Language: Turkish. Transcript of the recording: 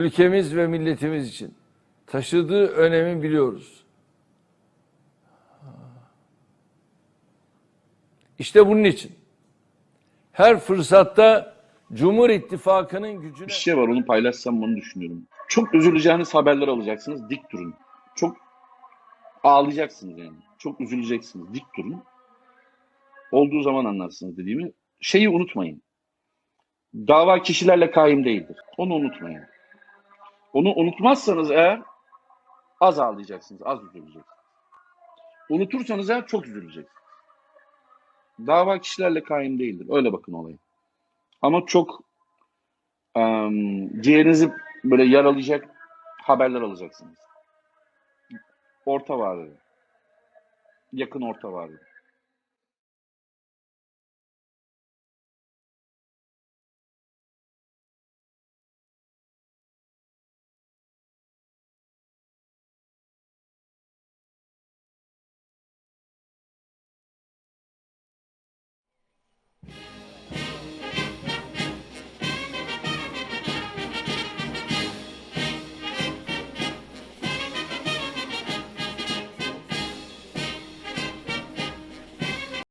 ülkemiz ve milletimiz için taşıdığı önemi biliyoruz. İşte bunun için her fırsatta Cumhur İttifakı'nın gücüne Bir şey var onu paylaşsam bunu düşünüyorum. Çok üzüleceğiniz haberler alacaksınız. Dik durun. Çok ağlayacaksınız yani. Çok üzüleceksiniz. Dik durun. Olduğu zaman anlarsınız dediğimi. Şeyi unutmayın. Dava kişilerle kaim değildir. Onu unutmayın. Onu unutmazsanız eğer az ağlayacaksınız, az üzüleceksiniz. Unutursanız eğer çok üzüleceksiniz. Dava kişilerle kaim değildir. Öyle bakın olaya. Ama çok em, ciğerinizi böyle yaralayacak haberler alacaksınız. Orta vadede. Yakın orta vadede. Yeah.